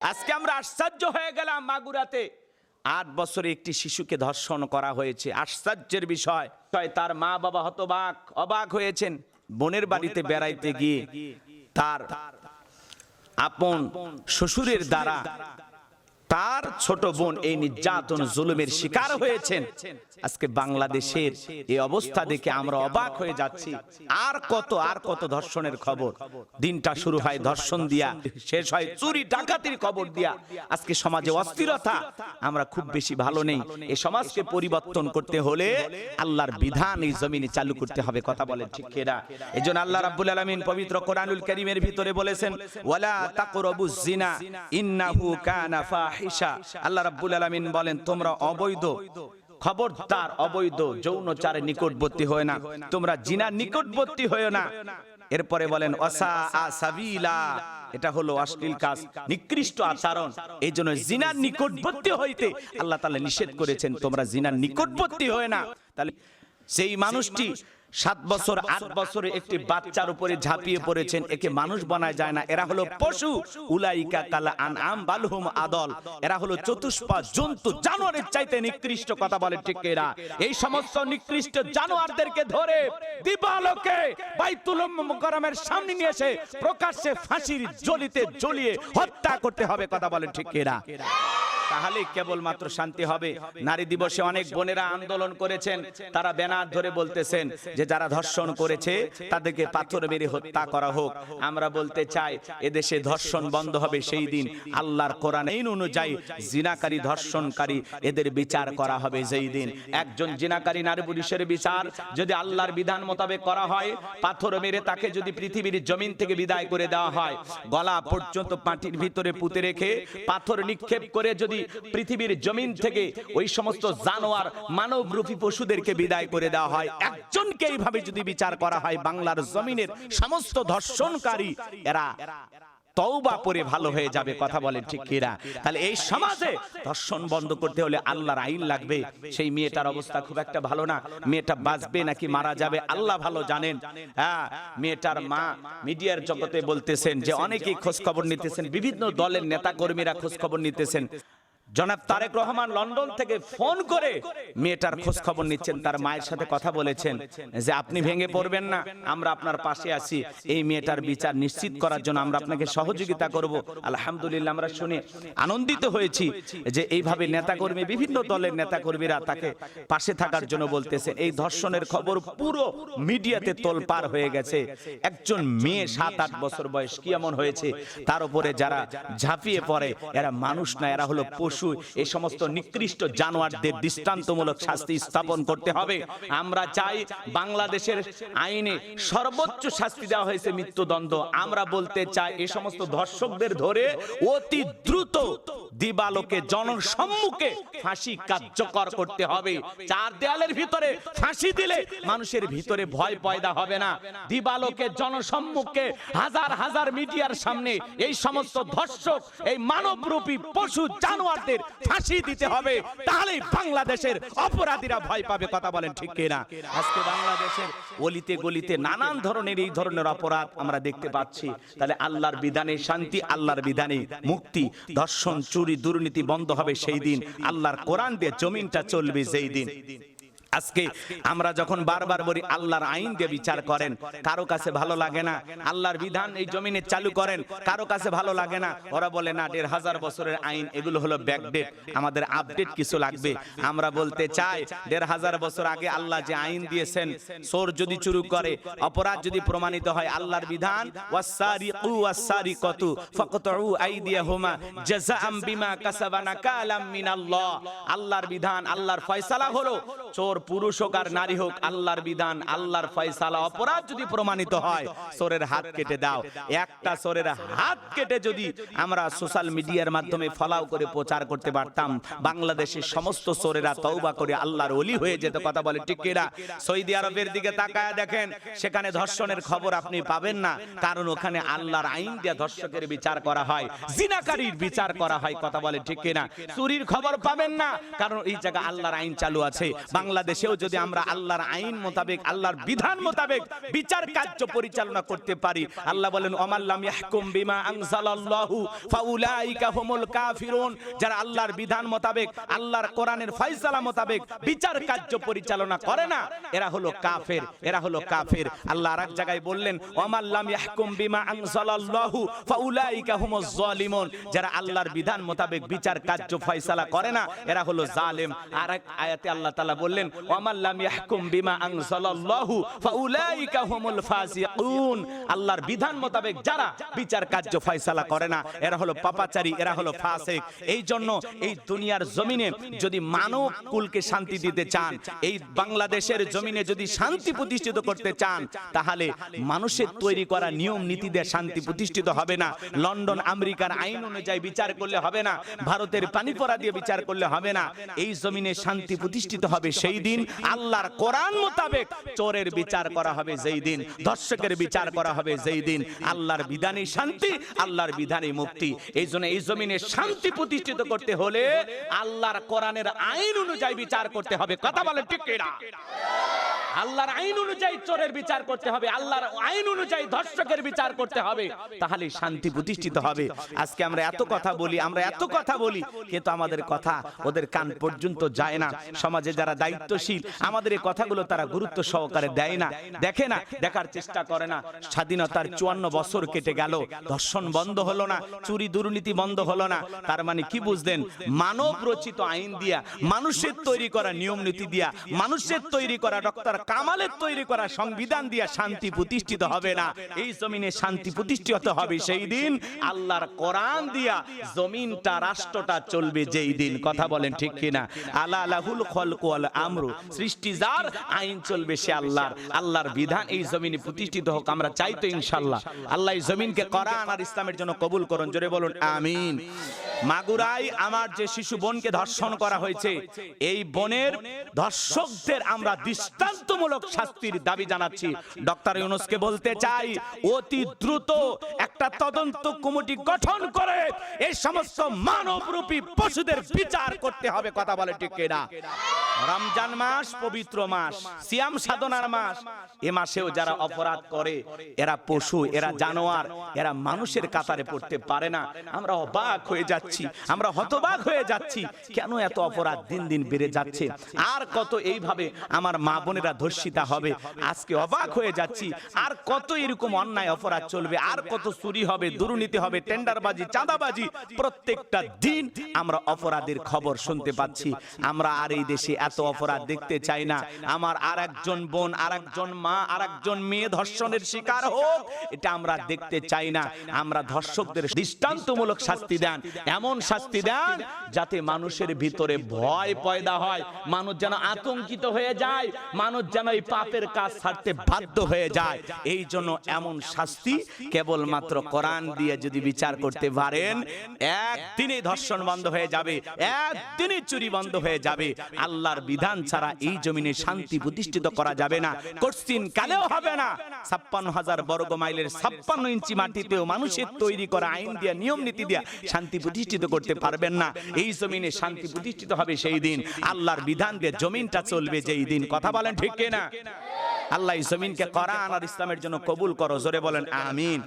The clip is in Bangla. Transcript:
আজকে আমরা আশ্চর্য হয়ে গেলাম মাগুরাতে। আট বছরে একটি শিশুকে ধর্ষণ করা হয়েছে। আশ্চর্যের বিষয় তাই তার মা বাবা হতবাক অবাক হয়েছেন। বোনের বাড়িতে বেড়াইতে গিয়ে তার আপন শ্বশুরের দ্বারা তার ছোট বোন এই নির্যাতন জুলুমের শিকার হয়েছেন। আজকে বাংলাদেশের এই অবস্থা দেখে আমরা অবাক হয়ে যাচ্ছি। আর কত আর কত ধর্ষণের খবর? দিনটা শুরু হয় ধর্ষণ দিয়া শেষ হয় চুরি ডাকাতির খবর দিয়া। আজকে সমাজে অস্থিরতা। আমরা খুব বেশি ভালো নেই। এ সমাজকে পরিবর্তন করতে হলে আল্লাহর বিধান এই জমিনে চালু করতে হবে কথা বলেন ঠিক এরা এই জন্য আল্লাহ রাব্বুল আলামিন পবিত্র কোরআনুল কারীমের ভিতরে বলেছেন ওয়ালা তাকরাবুজ জিনা ইন্নাহু কানা ফাহিশা আল্লাহ রাব্বুল আলামিন বলেন, তোমরা অবৈধ, খবরদার, অবৈধ যৌনচারের নিকটবর্তী হয় না। তোমরা জিনার নিকটবর্তী হয়েও না। এরপরে বলেন অসা আসাবিলা এটা হলো অশ্লীল কাজ, নিকৃষ্ট আচরণ। এই জন্য জিনার নিকটবর্তী হইতে আল্লাহ তাআলা নিষেধ করেছেন, তোমরা জিনার নিকটবর্তী হয় না। তাহলে সেই মানুষটি সাত বছর, আট বছরে একটি বাচ্চার উপরে ঝাঁপিয়ে পড়েছেন, একে মানুষ বানায় যায় না। এরা হলো পশু। উলাইকা কালা আন আম বালহুম আদল। এরা হলো চতুষ্পা জন্তু। জানোয়ারের চাইতে নিকৃষ্ট কথা বলে ঠিক এরা। এই সমস্ত নিকৃষ্ট জানোয়ারদেরকে ধরে দিবালোকে বাইতুল মুকাররমের সামনে নিয়ে এসে প্রকাশ্যে ফাঁসির জ্বলিতে জ্বলিয়ে হত্যা করতে হবে কথা বলে ঠিক এরা। তাহলে কেবলমাত্র শান্তি হবে। নারী দিবসে অনেক বোনেরা আন্দোলন করেছেন। তারা ব্যানার ধরে বলতেছেন যে যারা ধর্ষণ করেছে, তাদেরকে পাথর মেরে হত্যা করা হোক। আমরা বলতে চাই, এদেশে ধর্ষণ বন্ধ হবে সেই দিন। আল্লাহর কোরআন এই অনুযায়ী জিনাকারী, ধর্ষণকারী এদের বিচার করা হবে যেই দিন। একজন জিনাকারী নারী পুরুষের বিচার যদি আল্লাহর বিধান মোতাবেক করা হয়, পাথর মেরে তাকে যদি পৃথিবীর জমিন থেকে বিদায় করে দেওয়া হয়, গলা পর্যন্ত মাটির ভিতরে পুঁতে রেখে পাথর নিক্ষেপ করে যদি পৃথিবীর জমিন থেকে ওই সমস্ত জানোয়ার মানবরূপী পশুদেরকে বিদায় করে দেওয়া হয়, একজনকে এইভাবে যদি বিচার করা হয়, বাংলার জমিনের সমস্ত ধর্ষণকারী, এরা তওবা পরে ভালো হয়ে যাবে, কথা বলেন ঠিক কিনা? তাহলে এই সমাজে ধর্ষণ বন্ধ করতে হলে আল্লাহর আইন লাগবে। সেই মেয়েটার অবস্থা খুব একটা ভালো না। মেয়েটা বাঁচবে নাকি মারা যাবে, আল্লাহ ভালো জানেন। হ্যাঁ মেয়েটার মা মিডিয়ার জগতে বলতেছেন যে, অনেকেই খোঁজ খবর নিতেছেন, বিভিন্ন দলের নেতা কর্মীরা খোঁজ খবর নিতেছেন। জনাব তারেক রহমান লন্ডন থেকে ফোন করে মেয়েটার খোঁজ খবর নিচ্ছেন, তার মায়ের সাথে কথা বলেছেন যে আপনি ভেঙে পড়বেন না, আমরা আপনার পাশে আছি, এই মেয়েটার বিচার নিশ্চিত করার জন্য আমরা আপনাকে সহযোগিতা করব। আলহামদুলিল্লাহ, আমরা শুনে আনন্দিত হয়েছি যে এইভাবে নেতাকর্মী, বিভিন্ন দলের নেতাকর্মীরা তাকে পাশে থাকার জন্য বলতেছে। এই ধর্ষণের খবর পুরো মিডিয়াতে তোলপার হয়ে গেছে। একজন মেয়ে সাত আট বছর বয়স, কি এমন হয়েছে? তার উপরে যারা ঝাঁপিয়ে পড়ে, এরা মানুষ না, এরা হলো পশু। এই সমস্ত নিকৃষ্ট জানোয়ারদের দৃষ্টান্তমূলক শাস্তি স্থাপন করতে হবে। আমরা চাই বাংলাদেশের আইনে সর্বোচ্চ শাস্তি দেওয়া হয়েছে মৃত্যুদণ্ড। আমরা বলতে চাই এই সমস্ত ধর্ষকদের ধরে অতি দ্রুত দিবালোকে জনসম্মুখে ফাঁসি কার্যকর করতে হবে। চার দেয়ালের ভিতরে ফাঁসি দিলে মানুষের ভিতরে ভয় পয়দা হবে না। দিবালোকে জনসম্মুখে হাজার হাজার মিডিয়ার সামনে এই সমস্ত ধর্ষক, এই মানবরূপী পশু জানোয়ারদের ফাঁসি দিতে হবে। তাহলেই বাংলাদেশের অপরাধীরা ভয় পাবে কথা বলেন ঠিক কিনা। আজকে বাংলাদেশের অলিতে গলিতে নানান ধরনের এই ধরনের অপরাধ আমরা দেখতে পাচ্ছি। তাহলে আল্লাহর বিধানে শান্তি আল্লাহর বিধানে মুক্তি ধর্ষণ চুরি দুর্নীতি বন্ধ হবে সেই দিন। আল্লাহর কোরআন দিয়ে জমিনটা চলবে যেই দিন। আজকে আমরা যখন বারবার বলি আল্লাহর আইন দিয়ে বিচার করেন, কারও কাছে ভালো লাগে না, আল্লাহর বিধান এই জমিনে চালু করেন, কারও কাছে ভালো লাগে না, ওরা বলে, না, দেড় হাজার বছরের আইন, এগুলো হলো ব্যাকডেট আমাদের আপডেট কিছু লাগবে। আমরা বলতে চাই, দেড় হাজার বছর আগে আল্লাহ যে আইন দিয়েছেন সোর যদি চুরু করে, অপরাধ যদি প্রমাণিত হয়, আল্লাহর বিধান আল্লাহর বিধান, আল্লাহর ফয়সালা হলো, চোর পুরুষ হোক আর নারী হোক, আল্লাহর বিধান, আল্লাহর ফয়সালা, অপরাধ যদি প্রমাণিত হয় চোরের হাত কেটে দাও। একটা চোরের হাত কেটে যদি আমরা সোশ্যাল মিডিয়ার মাধ্যমে ফলাও করে প্রচার করতে পারতাম, বাংলাদেশের সমস্ত চোরেরা তওবা করে আল্লাহর ওলি হয়ে যেত, কথা বলে ঠিক কিনা? সৌদি আরবের দিকে তাকায় দেখেন, সেখানে ধর্ষণের খবর আপনি পাবেন না, কারণ ওখানে আল্লাহর আইন দিয়ে ধর্ষকের বিচার করা হয়, জিনাকারীর বিচার করা হয়, কথা বলে ঠিক কিনা? চুরির খবর পাবেন না, কারণ এই জায়গা আল্লাহর আইন চালু আছে, বাংলাদেশ বাংলাদেশেও যদি আমরা আল্লাহর আইন মোতাবেক, আল্লাহর বিধান মোতাবেক বিচার কার্য পরিচালনা করতে পারি, আল্লাহ বলেন অমাল্লাম ইয়াহকুম বিমা আনজালাল্লাহু, ফাউলাইকা হুমুল কাফিরুন। যারা আল্লাহর বিধান মোতাবেক, আল্লাহর কোরআনের ফয়সালা মোতাবেক বিচার কার্য পরিচালনা করে না, এরা হলো কাফের, এরা হলো কাফের। আল্লাহ আরেক জায়গায় বললেন ওয়ামাল্লাম ইয়াহকুম বিমা আনজালাল্লাহু, ফাউলাইকা হুমুজ জালিমুন। যারা আল্লাহর বিধান মোতাবেক বিচার কার্য ফয়সালা করে না, এরা হলো জালেম। আরেক আয়াতে আল্লাহ তাআলা বললেন ওয়ামাল্লাম ইয়াহকুম বিমা আনজালাল্লাহু ফাউলাইকা হুমুল ফাসিকুন। আল্লাহর বিধান মোতাবেক যারা বিচার কার্য ফয়সালা করে না, এরা হলো পাপাচারী, এরা হলো ফাসিক। এই জন্য এই দুনিয়ার জমিনে যদি মানব কুলকে শান্তি দিতে চান, এই বাংলাদেশের জমিনে যদি শান্তি প্রতিষ্ঠিত করতে চান, তাহলে মানুষের তৈরি করা নিয়ম নীতি দিয়ে শান্তি প্রতিষ্ঠিত হবে না। লন্ডন, আমেরিকার আইন অনুযায়ী বিচার করলে হবে না। ভারতের পানিপড়া দিয়ে বিচার করলে হবে না। এই জমিনে শান্তি প্রতিষ্ঠিত হবে সেই দিন আল্লাহর কোরআন মোতাবেক চোরের বিচার করা হবে, যেই দিন ধর্ষকের বিচার করা হবে, যেই দিন আল্লাহর বিধানী শান্তি, আল্লাহর বিধানী মুক্তি। এই জন্য এই জমিনে শান্তি প্রতিষ্ঠিত করতে হলে আল্লাহর কোরআনের আইন অনুযায়ী বিচার করতে হবে। কথা বলে ঠিক আল্লাহর আইন অনুযায়ী চোরের বিচার করতে হবে, আল্লাহর আইন অনুযায়ী ধর্ষকের বিচার করতে হবে তাহলে শান্তি প্রতিষ্ঠিত হবে। আজকে আমরা এত কথা বলি, আমরা এত কথা বলি, কিন্তু আমাদের কথা ওদের কান পর্যন্ত যায় না। সমাজে যারা দায়িত্বশীল, আমাদের এই কথাগুলো তারা গুরুত্ব সহকারে দেয় না, দেখে না, দেখার চেষ্টা করে না। স্বাধীনতার চুয়ান্ন বছর কেটে গেল, ধর্ষণ বন্ধ হলো না, চুরি দুর্নীতি বন্ধ হলো না। তার মানে কি বুঝলেন? মানব রচিত আইন দিয়া, মানুষের তৈরি করা নিয়ম নীতি দিয়া, মানুষের তৈরি করা ডক্টর কামালের তৈরি করা সংবিধান দিয়া শান্তি প্রতিষ্ঠিত হবে না। এই জমিনে শান্তি প্রতিষ্ঠিত হবে সেই দিন। আল্লাহর কোরআন দিয়া জমিনটা, রাষ্ট্রটা চলবে যেই দিন। কথা বলেন ঠিক কিনা? আলা লাহুল খলক ওয়াল আমরু। সৃষ্টি যার, আইন চলবে সে আল্লাহর। আল্লাহর বিধান এই জমিনে প্রতিষ্ঠিত হোক, আমরা চাই তো ইনশাআল্লাহ। আল্লাহ এই জমিনকে কোরআন আর ইসলামের জন্য কবুল করুন। জোরে বলুন, আমিন। মাগুরাই আমার যে শিশু বোনকে ধর্ষণ করা হয়েছে, এই বোনের ধর্ষকদের আমরা দৃষ্টান্তমূলক শাস্তির দাবি জানাচ্ছি। ডক্টর ইউনুসকে বলতে চাই, অতি দ্রুত একটা তদন্ত কমিটি গঠন করে এই সমস্ত মানবরূপী পশুদের বিচার করতে হবে, কথা বলে ঠিক কিনা? রমজান মাস পবিত্র মাস, সিয়াম সাধনার মাস। এ মাসেও যারা অপরাধ করে, এরা পশু, এরা জানোয়ার, এরা মানুষের কাতারে পড়তে পারে না। আমরা অবাক হয়ে যাচ্ছি, আমরা হতবাক হয়ে যাচ্ছি। কেন এত অপরাধ দিন দিন বেড়ে যাচ্ছে? আর কত এইভাবে আমার মা বোনেরা ধর্ষিতা হবে? আজকে অবাক হয়ে যাচ্ছি। আর কত এরকম অন্যায় অপরাধ চলবে? আর কত চুরি হবে, দুর্নীতি হবে, টেন্ডারবাজি, চাঁদাবাজি? প্রত্যেকটা দিন আমরা অপরাধের খবর শুনতে পাচ্ছি। আমরা আর এই দেশে এত অপরাধ দেখতে চাই না। আমার আর একজন বোন আর একজন মা আর একজন মেয়ে ধর্ষণের শিকার হোক, এটা আমরা দেখতে চাই না। আমরা ধর্ষকদের দৃষ্টান্তমূলক শাস্তি দেন, এমন শাস্তি দেন যাতে মানুষের ভিতরে ভয় পয়দা হয়, মানুষ যেন আতঙ্কিত হয়ে যায়, মানুষ যেন এই পাপের কাজ ছাড়তে বাধ্য হয়ে যায়। এই জন্য এমন শাস্তি কেবলমাত্র কোরআন দিয়ে যদি বিচার করতে পারেন একদিনে ধর্ষণ বন্ধ হয়ে যাবে একদিনে চুরি বন্ধ হয়ে যাবে। আল্লাহর বিধান ছাড়া এই জমিনে শান্তি প্রতিষ্ঠিত করা যাবে না। কোশ্চিন কালেও হবে না। ছাপ্পান্ন হাজার বর্গ মাইলের ছাপ্পান্ন ইঞ্চি মাটিতেও মানুষের তৈরি করা আইন দিয়া, নিয়ম নীতি দিয়া শান্তি প্রতিষ্ঠিত করতে পারবেন না। এই জমিনে শান্তি প্রতিষ্ঠিত হবে সেই দিন। আল্লাহর বিধান দিয়ে জমিনটা চলবে যেই দিন। কথা বলেন ঠিক কিনা? আল্লাহ জমিনকে কোরআন আর ইসলামের জন্য কবুল করো। জোরে বলেন, আমিন।